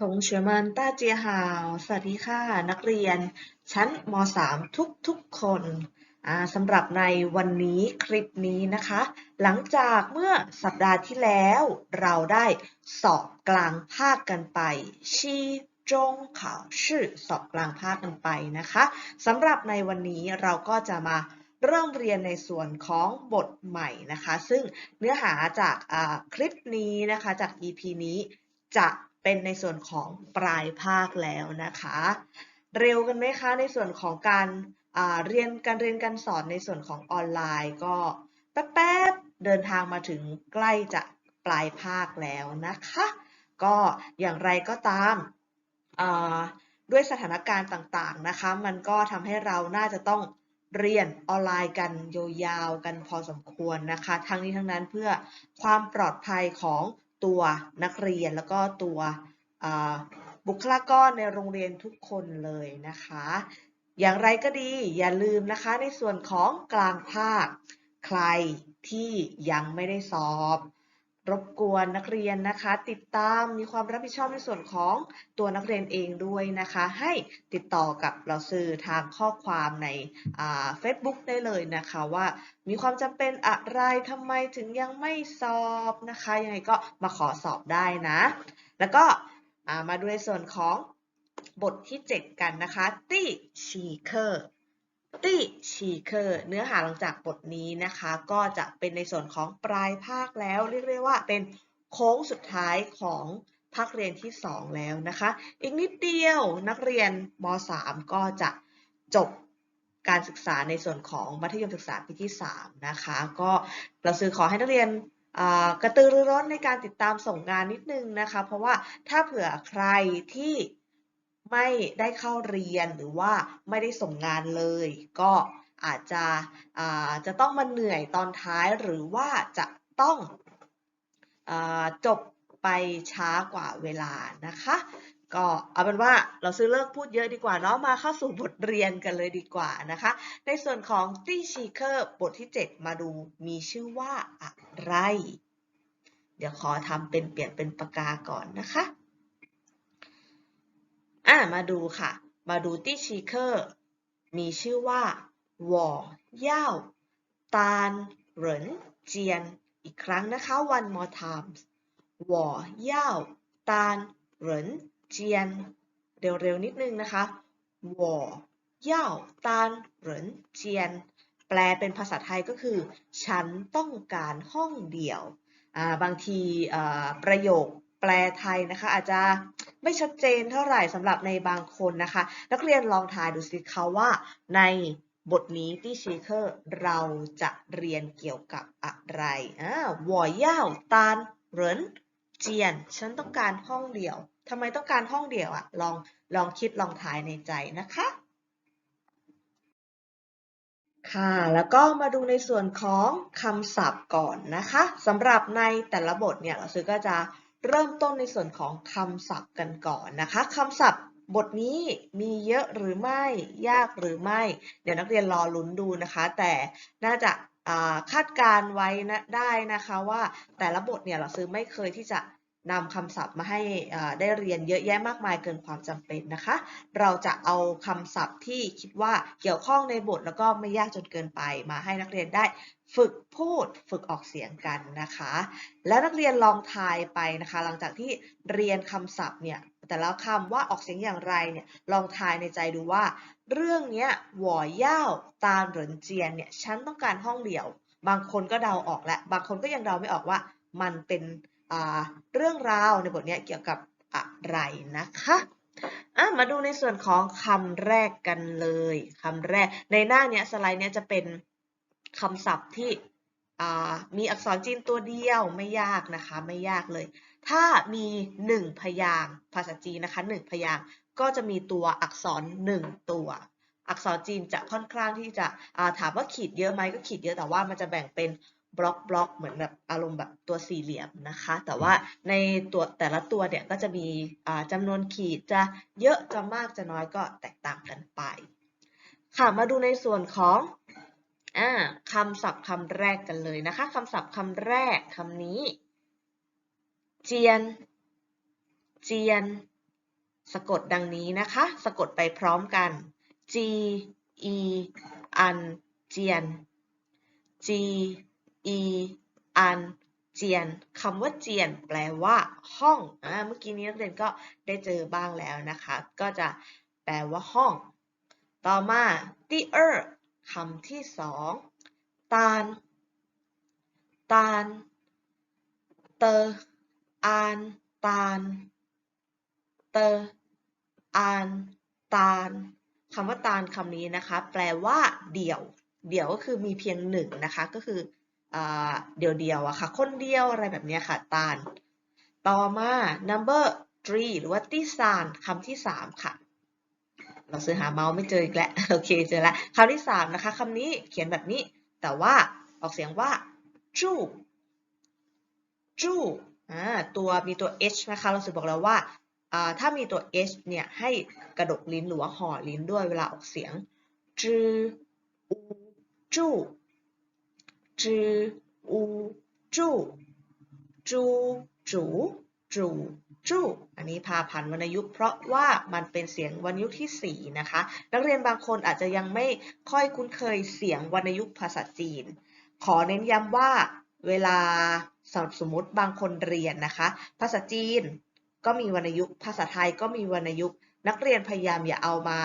ทงเฉียมนตาเจหาว สวัสดีค่ะ นักเรียน ชั้นม .3 ทุกทุกคนสำหรับในวันนี้คลิปนี้นะคะ หลังจากเมื่อสัปดาห์ที่แล้ว เราได้สอบกลางภาคกันไป ชีจงข่าวชื่อสอบกลางภาคกันไปนะคะสำหรับในวันนี้เราก็จะมาเริ่มเรียนในส่วนของบทใหม่นะคะ ซึ่งเนื้อหาจากคลิปนี้นะคะจาก EP นี้จะ เป็นในส่วนของปลายภาคแล้วนะคะ เร็วกันไหมคะในส่วนของการเรียนการเรียนการสอนในส่วนของออนไลน์ก็แป๊บๆเดินทางมาถึงใกล้จะปลายภาคแล้วนะคะ ก็อย่างไรก็ตามด้วยสถานการณ์ต่างๆนะคะ มันก็ทำให้เราน่าจะต้องเรียนออนไลน์กันยาวๆกันพอสมควรนะคะ ทั้งนี้ทั้งนั้นเพื่อความปลอดภัยของ ตัวนักเรียนแล้วก็ตัวบุคลากรในโรงเรียนทุกคนเลยนะคะ อย่างไรก็ดีอย่าลืมนะคะในส่วนของกลางภาค ใครที่ยังไม่ได้สอบ รบกวนนักเรียนนะคะ ติดตามมีความรับผิดชอบในส่วนของตัวนักเรียนเองด้วยนะคะ ให้ติดต่อกับเราสื่อทางข้อความในเฟซบุ๊กได้เลยนะคะว่า มีความจำเป็นอะไรทำไมถึงยังไม่สอบนะคะยังไงก็มาขอสอบได้นะ แล้วก็มาดูในส่วนของบทที่ 7 กันนะคะตี้ชีเคอร์ ตี้ชีเคอร์เนื้อหาหลังจากบทนี้นะคะ ก็จะเป็นในส่วนของปลายภาคแล้ว เรียกได้ว่าเป็นโค้งสุดท้ายของภาคเรียนที่ 2 แล้วนะคะ อีกนิดเดียวนักเรียนม .3 ก็จะจบการศึกษาในส่วนของมัธยมศึกษาปีที่ 3 นะคะ ก็เราซื้อขอให้นักเรียนกระตือรือร้นในการติดตามส่งงานนิดนึงนะคะ เพราะว่าถ้าเผื่อใครที่ ไม่ได้เข้าเรียนหรือว่าไม่ได้ส่งงานเลย ก็อาจจะจะต้องมาเหนื่อยตอนท้ายหรือว่าจะต้องอจบไปช้ากว่าเวลานะคะ ก็เอาเป็นว่าเราซื้อเลิกพูดเยอะดีกว่าเนาะมาเข้าสู่บทเรียนกันเลยดีกว่านะคะ ในส่วนของตี้ชีเคอร์บทที่ 7 มาดูมีชื่อว่าอะไร เดี๋ยวขอทำเป็นเปลี่ยนเป็นปากกาก่อนนะคะ อะมาดูค่ะ มาดูตี้ชีเคอร์มีชื่อว่าหว่อเย่าตานเหรินเจียน อีกครั้งนะคะ one more times หว่อเย่าตานเหรินเจียน เร็วๆนิดนึงนะคะหว่อเย่าตานเหรินเจียน แปลเป็นภาษาไทยก็คือ ฉันต้องการห้องเดี่ยว บางทีประโยค แปลไทยนะคะ อาจจะไม่ชัดเจนเท่าไหร่สำหรับในบางคนนะคะ นักเรียนลองทายดูสิคะว่าในบทนี้ที่ชีเคอร์เราจะเรียนเกี่ยวกับอะไรอ่าวอย่าตานเหรินเจียน ฉันต้องการห้องเดียวทำไมต้องการห้องเดียวอะลองลองคิดลองทายในใจนะคะ ค่ะ แล้วก็มาดูในส่วนของคำศัพท์ก่อนนะคะสำหรับในแต่ละบทเนี่ยเราซื้อก็จะ เริ่มต้นในส่วนของคำศัพท์กันก่อนนะคะคำศัพท์บทนี้มีเยอะหรือไม่ยากหรือไม่ เดี๋ยวนักเรียนรอลุ้นดูนะคะ แต่น่าจะคาดการไว้นะได้นะคะว่าแต่ละบทเนี่ยเราซื้อไม่เคยที่จะ นำคำศัพท์มาให้ได้เรียนเยอะแยะมากมายเกินความจำเป็นนะคะ เราจะเอาคำศัพท์ที่คิดว่าเกี่ยวข้องในบทแล้วก็ไม่ยากจนเกินไปมาให้นักเรียนได้ฝึกพูดฝึกออกเสียงกันนะคะ แล้วนักเรียนลองทายไปนะคะ หลังจากที่เรียนคำศัพท์เนี่ยแต่ละคำว่าออกเสียงอย่างไรเนี่ยลองทายในใจดูว่า เรื่องเนี้ยหวอย่าวตาเหรินเจียนเนี่ยฉันต้องการห้องเดี่ยว บางคนก็เดาออกแล้วบางคนก็ยังเดาไม่ออกว่ามันเป็น เรื่องราวในบทนี้เกี่ยวกับอะไรนะคะอะมาดูในส่วนของคำแรกกันเลยคำแรกในหน้าเนี้ยสไลด์เนี้ยจะเป็นคำศัพท์ที่มีอักษรจีนตัวเดียวไม่ยากนะคะไม่ยากเลย ถ้ามีหนึ่งพยางภาษาจีนนะคะหนึ่งพยางก็จะมีตัวอักษรหนึ่งตัว อักษรจีนจะค่อนข้างที่จะถามว่าขีดเยอะไหมก็ขีดเยอะแต่ว่ามันจะแบ่งเป็น บล็อกบล็อกเหมือนแบบอารมณ์แบบตัวสี่เหลี่ยมนะคะ แต่ว่าในตัวแต่ละตัวเนี่ยก็จะมีอ่าจำนวนขีดจะเยอะจะมากจะน้อยก็แตกต่างกันไป ค่ะมาดูในส่วนของอ่าคำศัพท์คำแรกกันเลยนะคะคำศัพท์คำแรกคำนี้ เจียน เจียน สะกดดังนี้นะคะ สะกดไปพร้อมกัน G E อันเจียน G E อันเจียนคำว่าเจียนแปลว่าห้องอ่าเมื่อกี้นี้นักเรียนก็ได้เจอบ้างแล้วนะคะ ก็จะแปลว่าห้อง ต่อมา第二คำที่สองตาลตาลเตออานตาลเตออานตาลคำว่าตาลคำนี้นะคะ แปลว่า เดี่ยว เดี่ยวก็คือมีเพียงหนึ่งนะคะ ก็คือ เดี่ยวๆอะค่ะ คนเดียวอะไรแบบนี้ค่ะตาลต่อมา number three หรือว่าที่ซานคำที่สามค่ะ เราซื้อหาเมาส์ไม่เจออีกแล้ว โอเคเจอแล้วคำที่สามนะคะคำนี้เขียนแบบนี้ แต่ว่าออกเสียงว่าจู้จู้อ่าตัวมีตัว h นะคะ เราสื่อบอกแล้วว่าถ้ามีตัว h เนี่ยให้กระดกลิ้นหรือว่าห่อลิ้นด้วยเวลาออกเสียงจื้ออูจู้ จืออูจู้จูจูจูจูอันนี้พาพันวรรณยุกต์เพราะว่ามันเป็นเสียงวรรณยุกต์ที่ 4 นะคะ นักเรียนบางคนอาจจะยังไม่ค่อยคุ้นเคยเสียงวรรณยุกต์ภาษาจีน ขอเน้นย้ำว่าเวลาสมมติบางคนเรียนนะคะ ภาษาจีนก็มีวรรณยุกต์ภาษาไทยก็มีวรรณยุกต์นักเรียนพยายามอย่าเอามา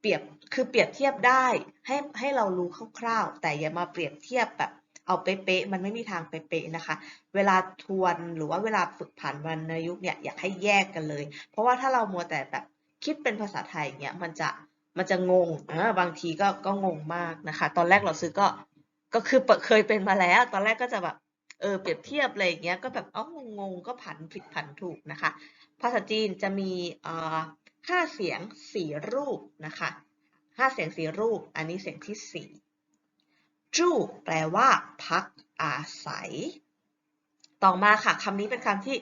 เปรียบ คือเปรียบเทียบได้ให้ให้เรารู้คร่าวๆ แต่อย่ามาเปรียบเทียบแบบเอาเป๊ะๆมันไม่มีทางเป๊ะๆนะคะ เวลาทวนหรือว่าเวลาฝึกผ่านวรรณยุกต์เนี่ยอยากให้แยกกันเลย เพราะว่าถ้าเรามัวแต่แบบคิดเป็นภาษาไทยเนี่ยมันจะมันจะงงอ่าบางทีก็ก็งงมากนะคะ ตอนแรกเราซื้อก็ก็คือเคยเป็นมาแล้ว ตอนแรกก็จะแบบเออเปรียบเทียบอะไรอย่างเงี้ยก็แบบอ้างงก็ผันผิดผันถูกนะคะ ภาษาจีนจะมีเอ่อห้าเสียงสี่รูปนะคะ ห้าเสียงสีรูป อันนี้เสียงที่สี่จู้แปลว่า พักอาศัย ต่อมาค่ะคำนี้เป็นคำที่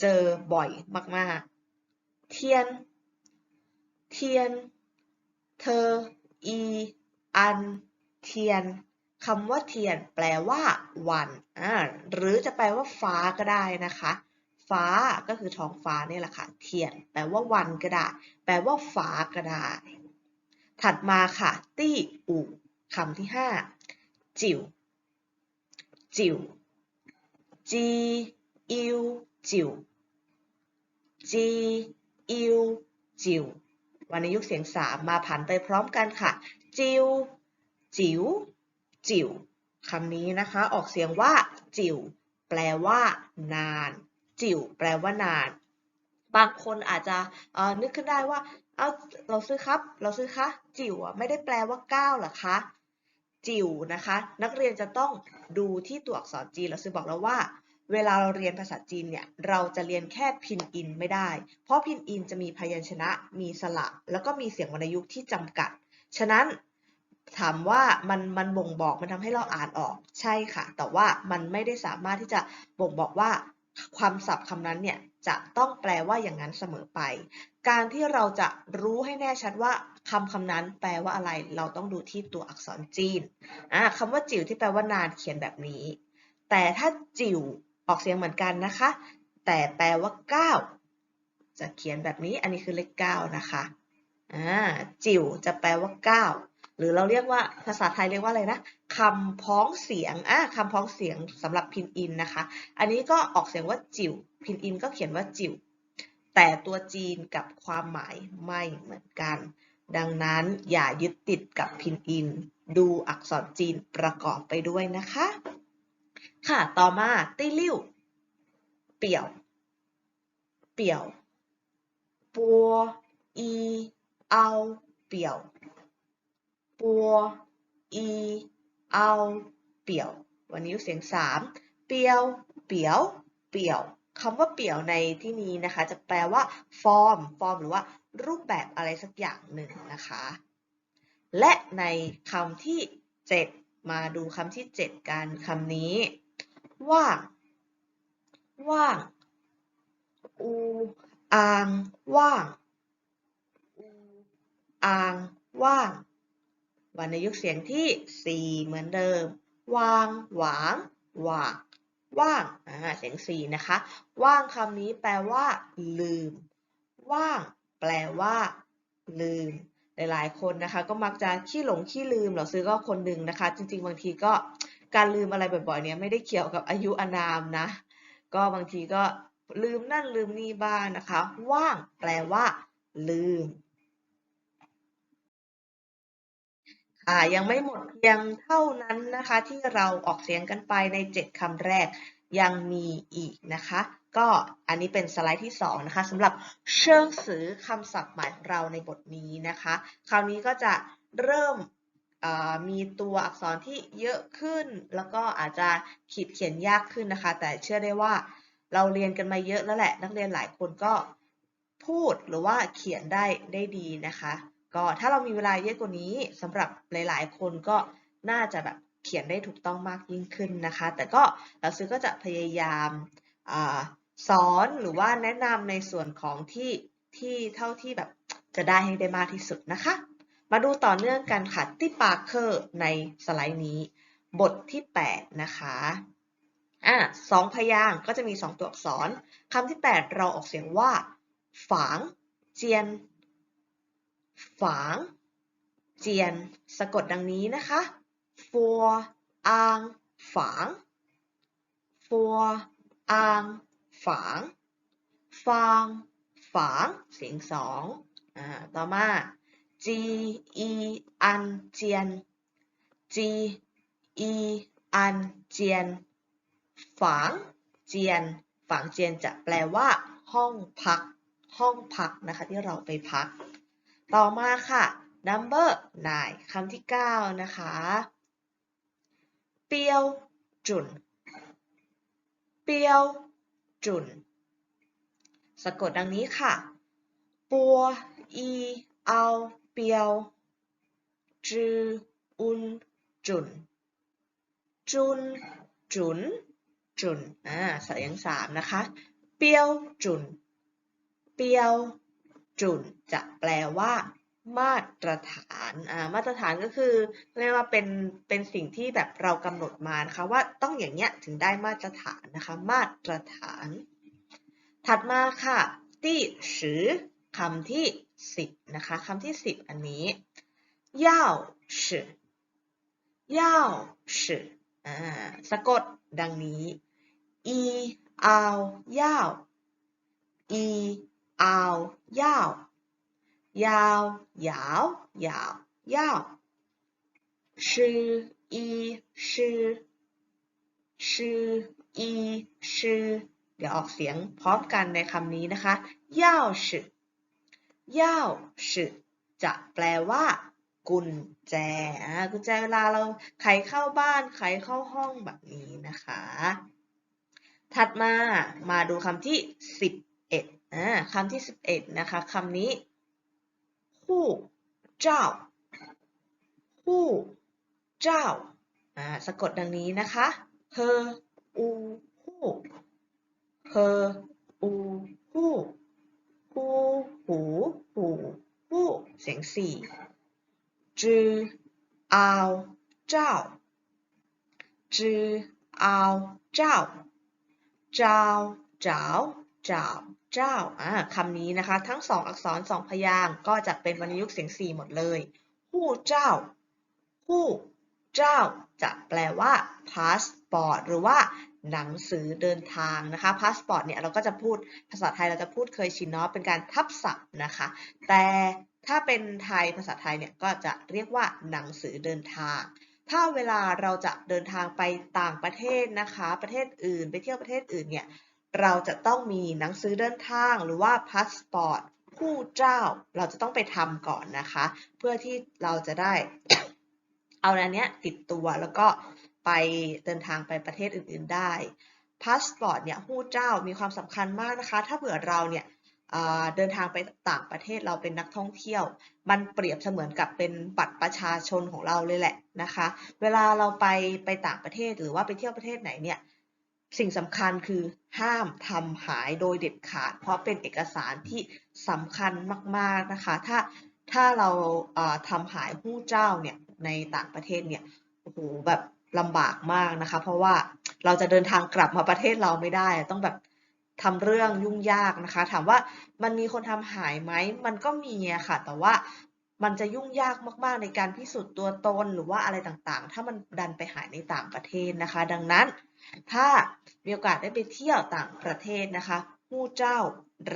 เจอบ่อยมาก ๆ เทียน เทียน เธอ อี อัน เทียนคำว่าเทียนแปลว่า วันอ่าหรือจะแปลว่าฟ้าก็ได้นะคะ ฟ้าก็คือท้องฟ้านี่แหละค่ะ เทียน แปลว่าวันก็ได้ แปลว่าฟ้าก็ได้ ถัดมาค่ะ ตี้อู่คำที่ห้าจิ๋วจิ๋วจีอิวจิ๋วจีอิวจิ๋ววรรณยุกต์เสียงสามมาผันไปพร้อมกันค่ะ จิ๋วจิ๋วจิ๋วคำนี้นะคะ ออกเสียงว่า จิ๋วแปลว่า นาน จิ๋วแปลว่านาน บางคนอาจจะเอ่อนึกขึ้นได้ว่า เอาเราซื้อครับ เราซื้อคะ จิ๋วไม่ได้แปลว่าก้าวหรอคะ จิ๋วนะคะ นักเรียนจะต้องดูที่ตัวอักษรจีน เราซื้อบอกแล้วว่า เวลาเราเรียนภาษาจีนเนี่ย เราจะเรียนแค่พินอินไม่ได้ เพราะพินอินจะมีพยัญชนะ มีสระ แล้วก็มีเสียงวรรณยุกต์ที่จำกัด ฉะนั้นถามว่ามันมันบ่งบอกมันทำให้เราอ่านออกใช่ค่ะ แต่ว่ามันไม่ได้สามารถที่จะบ่งบอกว่า ความศัพท์คำนั้นเนี่ยจะต้องแปลว่าอย่างนั้นเสมอไป การที่เราจะรู้ให้แน่ชัดว่าคำคำนั้นแปลว่าอะไร เราต้องดูที่ตัวอักษรจีนอ่าคำว่าจิ๋วที่แปลว่านานเขียนแบบนี้ แต่ถ้าจิ๋วออกเสียงเหมือนกันนะคะ แต่แปลว่า 9 จะเขียนแบบนี้ อันนี้คือเลข9นะคะอ่าจิ๋วจะแปลว่า 9 หรือเราเรียกว่าภาษาไทยเรียกว่าอะไรนะคำพ้องเสียงอ่าคำพ้องเสียงสำหรับพินอินนะคะ อันนี้ก็ออกเสียงว่าจิ๋วพินอินก็เขียนว่าจิ๋วแต่ตัวจีนกับความหมายไม่เหมือนกัน ดังนั้นอย่ายึดติดกับพินอิน ดูอักษรจีนประกอบไปด้วยนะคะ ค่ะต่อมาตี้ลิ่วเปี่ยว เปี่ยวปัวอีเอาเปี่ยว ปัวอีเอาเปี่ยว วันนี้เสียงสามเปียวเปียวเปี่ยวคำว่าเปี่ยวในที่นี้นะคะ จะแปลว่าฟอร์มฟอร์มหรือว่ารูปแบบอะไรสักอย่างหนึ่งนะคะ และในคำที่ 7 มาดูคำที่ 7 กันคำนี้ ว่าง ว่าง อูอาง ว่าง อูอาง ว่าง วรรณยุกต์เสียงที่ 4 เหมือนเดิม วาง หวาง หวากว่างอ่าเสียง 4 นะคะ ว่างคำนี้แปลว่า ลืม ว่าง แปลว่า ลืม หลายๆ คนนะคะ ก็มักจะขี้หลงขี้ลืม เราซื้อก็คนหนึ่งนะคะ จริง ๆ บางทีก็การลืมอะไรบ่อยๆ เนี่ยไม่ได้เกี่ยวกับอายุอานามนะ ก็บางทีก็ลืมนั่นลืมนี่บ้างนะคะ ว่าง แปลว่า ลืม ค่ะยังไม่หมดเพียงเท่านั้นนะคะ ที่เราออกเสียงกันไปใน 7 คำแรก ยังมีอีกนะคะ ก็อันนี้เป็นสไลด์ที่ 2 นะคะสำหรับเชิงสือคำศัพท์ใหม่ของเราในบทนี้นะคะ คราวนี้ก็จะเริ่มมีตัวอักษรที่เยอะขึ้น แล้วก็อาจจะขีดเขียนยากขึ้นนะคะ แต่เชื่อได้ว่าเราเรียนกันมาเยอะแล้วแหละ นักเรียนหลายคนก็พูดหรือว่าเขียนได้ได้ดีนะคะ ก็ถ้าเรามีเวลาเยอะกว่านี้สำหรับหลาย ๆ คนก็น่าจะแบบเขียนได้ถูกต้องมากยิ่งขึ้นนะคะ แต่ก็เราซื้อก็จะพยายามอสอนหรือว่าแนะนำในส่วนของที่ที่เท่าที่แบบจะได้ให้ได้มากที่สุดนะคะ มาดูต่อเนื่องกันค่ะที่ปาร์เคอร์ในสไลด์นี้ บทที่ 8 นะคะอะสองพยางก็จะมี 2 ตัวอักษรคำที่ 8 เราออกเสียงว่า ฝางเจียน ฝางเจียน สะกดดังนี้นะคะฟัวอางฝางฟัวอางฝางฟางฝางเสียงสองอ่าต่อมาจีอีอันเจียนจีอีอันเจียนฝางเจียนฝางเจียนจะแปลว่า ห้องพัก ห้องพักนะคะที่เราไปพัก ต่อมาค่ะ number 9คำที่ 9 นะคะ เปียวจุน เปียวจุน สะกดดังนี้ค่ะ ปัวอีเอาเปียวจืออุนจุน จุน จุน จุน อ่า เสียงสามนะคะ เปียวจุน เปียว จุดจะแปลว่า มาตรฐานอ่ามาตรฐานก็คือเรียกว่าเป็นเป็นสิ่งที่แบบเรากำหนดมานะคะว่าต้องอย่างเนี้ยถึงได้มาตรฐานนะคะ มาตรฐาน ถัดมาค่ะที่สือคำที่สิบนะคะคำที่สิบอันนี้ย่าสื่อย่าสือ่าสะกดดังนี้อีเอาย่าอี 凹要，要要要要，吃一吃吃一吃เดี๋ยวออกเสียงพร้อมกันในคำนี้นะคะย่าสึย่าสึจะแปลว่า กุญแจกุญแจเวลาเราไขเข้าบ้านไขเข้าห้องแบบนี้นะคะถัดมา มาดูคำที่ 11อ่าคำที่ 11 นะคะคำนี้ฮู้เจ้าฮู้เจ้าอ่าสะกดดังนี้นะคะเฮออูฮู้เฮออูฮู้ฮู้หูหูฮู้เสียงสี่จืออาวเจ้าจืออาวเจ้าเจ้าเจ้าเจ้า เจ้าอ่าคำนี้นะคะ ทั้งสองอักษรสองพยางก็จะเป็นวรรณยุกต์เสียงสี่หมดเลยผู้เจ้าผู้เจ้าจะแปลว่า passport หรือว่าหนังสือเดินทางนะคะ passport เนี่ยเราก็จะพูดภาษาไทยเราจะพูดเคยชินเนาะเป็นการทับศัพท์นะคะ แต่ถ้าเป็นไทยภาษาไทยเนี่ยก็จะเรียกว่าหนังสือเดินทาง ถ้าเวลาเราจะเดินทางไปต่างประเทศนะคะ ประเทศอื่น ไปเที่ยวประเทศอื่นเนี่ย เราจะต้องมีหนังสือเดินทางหรือว่าพาสปอร์ตผู้เจ้า เราจะต้องไปทำก่อนนะคะ เพื่อที่เราจะได้ เอาอันนี้ติดตัวแล้วก็ไปเดินทางไปประเทศอื่น ๆได้พาสปอร์ตเนี่ยผู้เจ้ามีความสำคัญมากนะคะ ถ้าเผื่อเราเนี่ยเดินทางไปต่างประเทศเราเป็นนักท่องเที่ยว มันเปรียบเสมือนกับเป็นบัตรประชาชนของเราเลยแหละนะคะ เวลาเราไปไปต่างประเทศหรือว่าไปเที่ยวประเทศไหนเนี่ย สิ่งสำคัญคือห้ามทำหายโดยเด็ดขาด เพราะเป็นเอกสารที่สำคัญมาก ๆ นะคะ ถ้าถ้าเราทำหายผู้เจ้าเนี่ยในต่างประเทศเนี่ยโอ้โหแบบลำบากมากนะคะ เพราะว่าเราจะเดินทางกลับมาประเทศเราไม่ได้ ต้องแบบทำเรื่องยุ่งยากนะคะ ถามว่ามันมีคนทำหายไหมมันก็มีอะค่ะ แต่ว่า มันจะยุ่งยากมาก ๆ ในการพิสูจน์ตัวตนหรือว่าอะไรต่างๆ ถ้ามันดันไปหายในต่างประเทศนะคะ ดังนั้น ถ้ามีโอกาสได้ไปเที่ยวต่างประเทศนะคะผู้เจ้า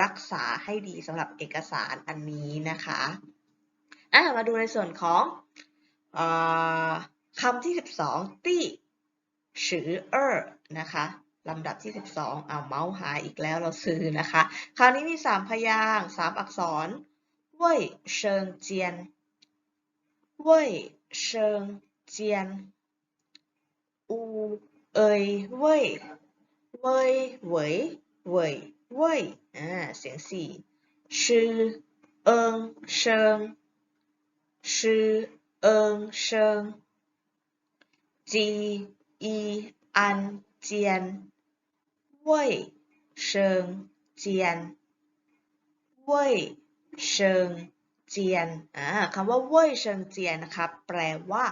รักษาให้ดีสำหรับเอกสารอันนี้นะคะอะมาดูในส่วนของอคำที่ 12 ตี้ชือเออนะคะลำดับที่ 12เอาเมาส์หายอีกแล้วเราซื้อนะคะ คราวนี้มี 3 พยางค์3อักษร เว่ยเชิงเจียนเว่ยเชิงเจียนอูเอยเว่ยเว่ย เชิงเจียนเว่ยเชิงเจียนเว่ยเชิงเจียนอ่าคำว่าเว่ยเชิงเจียนนะคะแปลว่า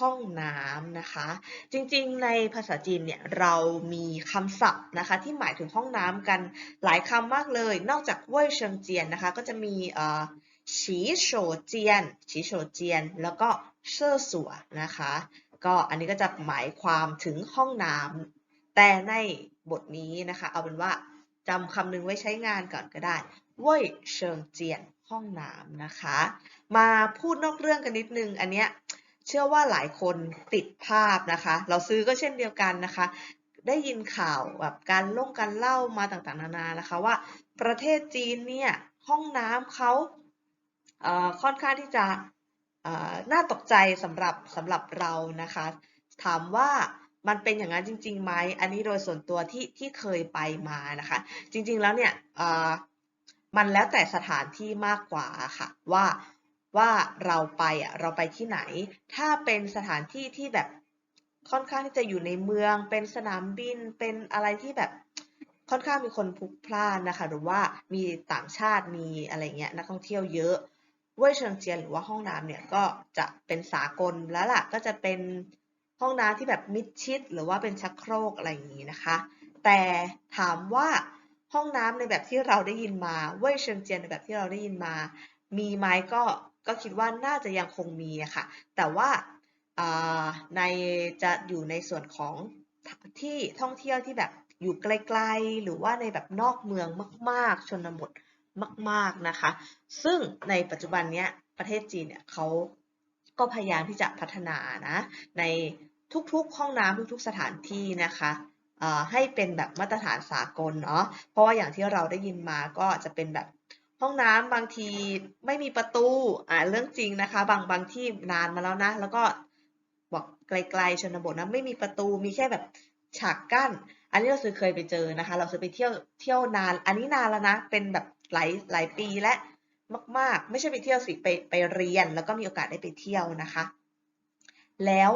ห้องน้ำนะคะ จริงๆ ในภาษาจีนเนี่ยเรามีคำศัพท์นะคะ ที่หมายถึงห้องน้ำกันหลายคำมากเลย นอกจากเว่ยเชิงเจียนนะคะ ก็จะมีเอ่อฉีโฉเจียนฉีโฉเจียน แล้วก็เช่อสัวนะคะ ก็อันนี้ก็จะหมายความถึงห้องน้ำแต่ในบทนี้นะคะ เอาเป็นว่าจำคำหนึ่งไว้ใช้งานก่อนก็ได้ เว่ยเชิงเจียนห้องน้ำนะคะ มาพูดนอกเรื่องกันนิดนึง อันเนี้ยเชื่อว่าหลายคนติดภาพนะคะ เราซื้อก็เช่นเดียวกันนะคะ ได้ยินข่าวแบบการล่งการเล่ามาต่างๆ นานานะคะว่าประเทศจีนเนี่ยห้องน้ำเขาเค่อนข้างที่จะน่าตกใจสำหรับสำหรับเรานะคะ ถามว่ามันเป็นอย่างนั้นจริงๆไหมอันนี้โดยส่วนตัวที่ที่เคยไปมานะคะ จริงๆแล้วเนี่ย มันแล้วแต่สถานที่มากกว่าค่ะว่าว่าเราไปอะเราไปที่ไหน ถ้าเป็นสถานที่ที่แบบค่อนข้างที่จะอยู่ในเมือง เป็นสนามบินเป็นอะไรที่แบบค่อนข้างมีคนพลุกพล่านนะคะ หรือว่ามีต่างชาติมีอะไรเงี้ยนักท่องเที่ยวเยอะเว่ยเชิงเจียนหรือว่าห้องน้ำเนี่ยก็จะเป็นสากลแล้วล่ะก็จะเป็นห้องน้ำที่แบบมิดชิด หรือว่าเป็นชักโครกอะไรอย่างนี้นะคะ แต่ถามว่า ห้องน้ำในแบบที่เราได้ยินมาเว่ยเชิงเจียนในแบบที่เราได้ยินมา มีไหมก็ก็คิดว่าน่าจะยังคงมีอะค่ะแต่ว่าในจะอยู่ในส่วนของที่ท่องเที่ยวที่แบบอยู่ไกลๆ หรือว่าในแบบนอกเมืองมาก ๆ ชนบทมาก ๆนะคะ ซึ่งในปัจจุบันนี้ประเทศจีนเนี่ยเขาก็พยายามที่จะพัฒนานะในทุกๆห้องน้ำทุกๆสถานที่นะคะ ให้เป็นแบบมาตรฐานสากลเนาะเพราะว่าอย่างที่เราได้ยินมาก็จะเป็นแบบห้องน้ำบางทีไม่มีประตูอ่าเรื่องจริงนะคะ บางบางที่นานมาแล้วนะ แล้วก็บอกไกลๆชนบทนะไม่มีประตูมีแค่แบบฉากกั้น อันนี้เราเคยไปเจอนะคะ เราเคยไปเที่ยวเที่ยวนาน อันนี้นานแล้วนะ เป็นแบบหลายหลายปีและมาก ๆ ไม่ใช่ไปเที่ยวสิไปไปเรียน แล้วก็มีโอกาสได้ไปเที่ยวนะคะ แล้ว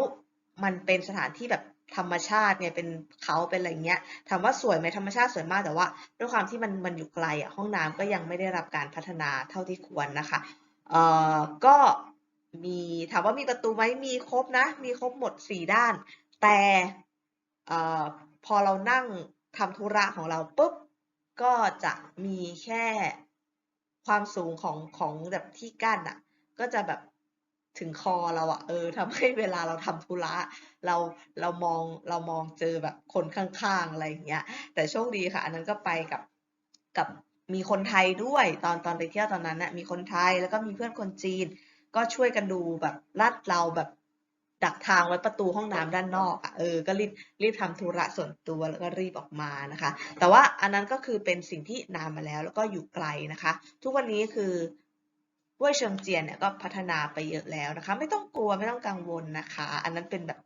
มันเป็นสถานที่แบบ ธรรมชาติเนี่ยเป็นเขาเป็นอะไรเงี้ยถามว่าสวยไหมธรรมชาติสวยมากแต่ว่า ด้วยความที่มันมันอยู่ไกลอะห้องน้ำก็ยังไม่ได้รับการพัฒนาเท่าที่ควรนะคะเอ่อก็มีถามว่ามีประตูไหมมีครบนะ มีครบหมดสี่ด้าน แต่เอ่อพอเรานั่งทำธุระของเราปุ๊บก็จะมีแค่ความสูงของของแบบที่กั้นอะ ก็จะแบบ ถึงคอเราอะเออทำให้เวลาเราทำธุระเราเรามองเรามองเจอแบบคนข้างๆอะไรอย่างเงี้ย แต่โชคดีค่ะ อันนั้นก็ไปกับกับมีคนไทยด้วยตอนตอนไปเที่ยวตอนนั้นนะมีคนไทยแล้วก็มีเพื่อนคนจีน ก็ช่วยกันดูแบบลาดเราแบบดักทางไว้ประตูห้องน้ำด้านนอกอะเออก็รีบรีบทำธุระส่วนตัวแล้วก็รีบออกมานะคะ แต่ว่าอันนั้นก็คือเป็นสิ่งที่นานมาแล้วแล้วก็อยู่ไกลนะคะ ทุกวันนี้คือ เว่ยเชิงเจียนเนี่ยก็พัฒนาไปเยอะแล้วนะคะ ไม่ต้องกลัวไม่ต้องกังวลนะคะ อันนั้นเป็นแบบ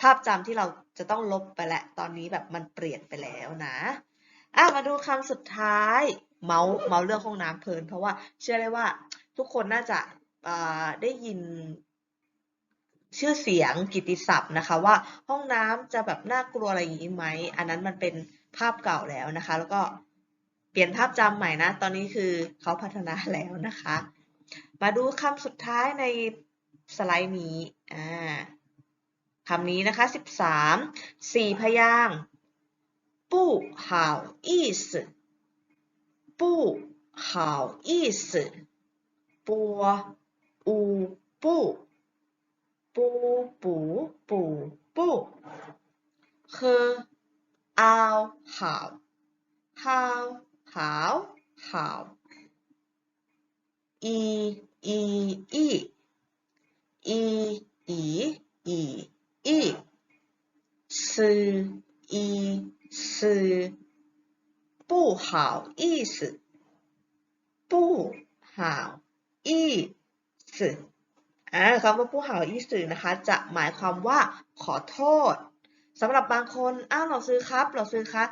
ภาพจำที่เราจะต้องลบไปแล้วตอนนี้แบบมันเปลี่ยนไปแล้วนะอะมาดูคำสุดท้าย เมาส์เมาส์เรื่องห้องน้ำเพลิน เพราะว่าเชื่อเลยว่าทุกคนน่าจะได้ยินชื่อเสียงกิติศัพท์นะคะ ว่าห้องน้ำจะแบบน่ากลัวอะไรอย่างนี้ไหมอันนั้นมันเป็นภาพเก่าแล้วนะคะ แล้วก็เปลี่ยนภาพจำใหม่นะ ตอนนี้คือเขาพัฒนาแล้วนะคะ มาดูคำสุดท้ายในสไลด์นี้คำนี้นะคะ 13 สี่พยางปู้หาวอี้สึปู้หาวอี้สึปัวอูปู้ปูปูปูปูคือเอาหาวหาวหาวหาวอี อีอีอีอีอีอี是一是不好意思不好意思อ่าคำว่าผู้หาอีสื่อนะคะ จะหมายความว่าขอโทษสำหรับบางคนอ้าวเราซื้อครับ เราซื้อคะ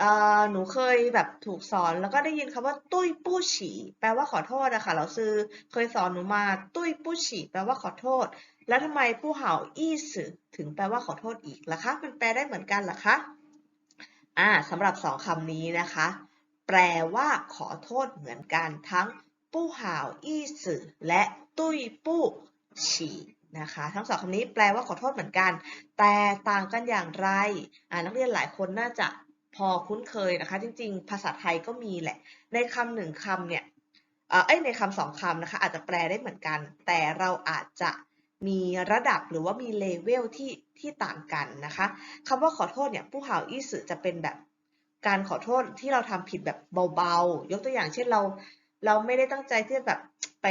เอ่อหนูเคยแบบถูกสอน แล้วก็ได้ยินคำว่า ตุ้ยปู้ฉี่แปลว่าขอโทษนะคะเราซื้อเคยสอนหนูมา ตุ้ยปู้ฉี่แปลว่าขอโทษ แล้วทำไมผู้เห่าอี้สือถึงแปลว่าขอโทษอีกล่ะคะ มันแปลได้เหมือนกันเหรอคะอ่าสำหรับสองคำนี้นะคะ แปลว่าขอโทษเหมือนกันทั้งปู้ห่าวอี้สือและตุ้ยปู้ฉี่นะคะ ทั้งสองคำนี้แปลว่าขอโทษเหมือนกัน แต่ต่างกันอย่างไรอ่านักเรียนหลายคนน่าจะ พอคุ้นเคยนะคะ จริง ๆ ภาษาไทยก็มีแหละ ในคำหนึ่งคำเนี่ยเอ่อเอ้ยในคำสองคำนะคะ อาจจะแปลได้เหมือนกัน แต่เราอาจจะมีระดับหรือว่ามีเลเวลที่ที่ต่างกันนะคะคำว่าขอโทษเนี่ยผู้เห่าอี้สือจะเป็นแบบการขอโทษที่เราทำผิดแบบเบาๆ ยกตัวอย่างเช่นเรา เราไม่ได้ตั้งใจที่จะแบบไป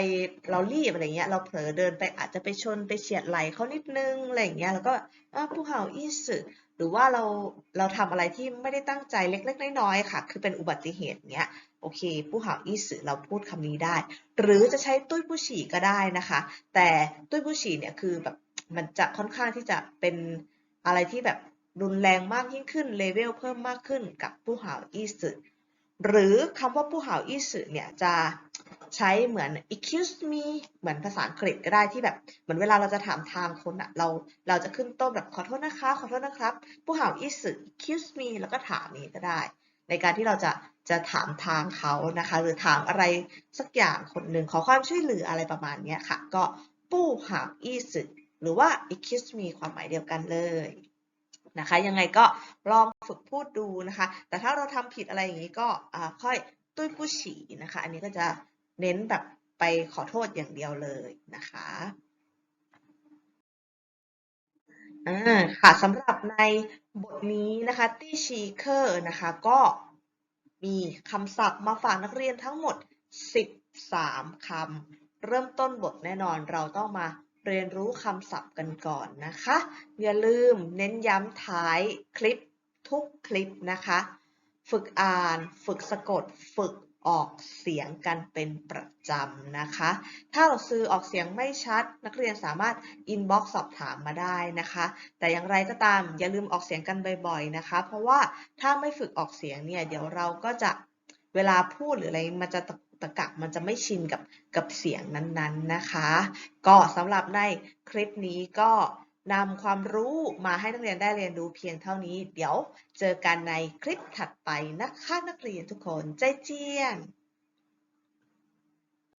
เรารีบอะไรเงี้ย เราเผลอเดินไปอาจจะไปชนไปเฉียดไหลเขานิดนึงอะไรอย่างเงี้ย แล้วก็ผู้เห่าอี้สือ หรือว่าเราเราทำอะไรที่ไม่ได้ตั้งใจเล็กๆน้อยๆค่ะ คือเป็นอุบัติเหตุเงี้ยโอเค ผู้เห่าอี้สือเราพูดคำนี้ได้ หรือจะใช้ตุ้ยผู้ฉี่ก็ได้นะคะ แต่ตุ้ยผู้ฉี่เนี่ยคือแบบมันจะค่อนข้างที่จะเป็นอะไรที่แบบรุนแรงมากยิ่งขึ้นเลเวลเพิ่มมากขึ้นกับผู้หาอี้สึหรือคำว่าผู้หาอี้สึเนี่ยจะ ใช้เหมือน excuse me เหมือนภาษาอังกฤษก็ได้ที่แบบเหมือนเวลาเราจะถามทางคนอะเราเราจะขึ้นต้นแบบขอโทษนะคะ ขอโทษนะครับ ผู้หาวอี้สึ excuse me แล้วก็ถามนี้ก็ได้ ในการที่เราจะจะถามทางเขานะคะ หรือถามอะไรสักอย่างคนหนึ่งขอความช่วยเหลืออะไรประมาณนี้ค่ะ ก็ปู้หาวอี้สึหรือว่า excuse me ความหมายเดียวกันเลยนะคะยังไงก็ลองฝึกพูดดูนะคะ แต่ถ้าเราทำผิดอะไรอย่างนี้ก็อ่าค่อยตุ้ยผู้ฉี่นะคะ อันนี้ก็จะ เน้นแบบไปขอโทษอย่างเดียวเลยนะคะอ่าค่ะสำหรับในบทนี้นะคะตี้ชีเคอร์นะคะก็มีคำศัพท์มาฝากนักเรียนทั้งหมด 13 คำ เริ่มต้นบทแน่นอนเราต้องมาเรียนรู้คำศัพท์กันก่อนนะคะ อย่าลืมเน้นย้ำท้ายคลิปทุกคลิปนะคะ ฝึกอ่าน ฝึกสะกด ฝึก ออกเสียงกันเป็นประจำนะคะ ถ้าเราซื้อออกเสียงไม่ชัด นักเรียนสามารถอินบ็อกซ์สอบถามมาได้นะคะ แต่อย่างไรก็ตามอย่าลืมออกเสียงกันบ่อยๆนะคะ เพราะว่าถ้าไม่ฝึกออกเสียงเนี่ยเดี๋ยวเราก็จะเวลาพูดหรืออะไรมันจะตะกักมันจะไม่ชินกับกับเสียงนั้นๆนะคะ ก็สำหรับในคลิปนี้ก็ นำความรู้มาให้นักเรียนได้เรียนรู้เพียงเท่านี้ เดี๋ยวเจอกันในคลิปถัดไปนะคะนักเรียนทุกคนใจเจียน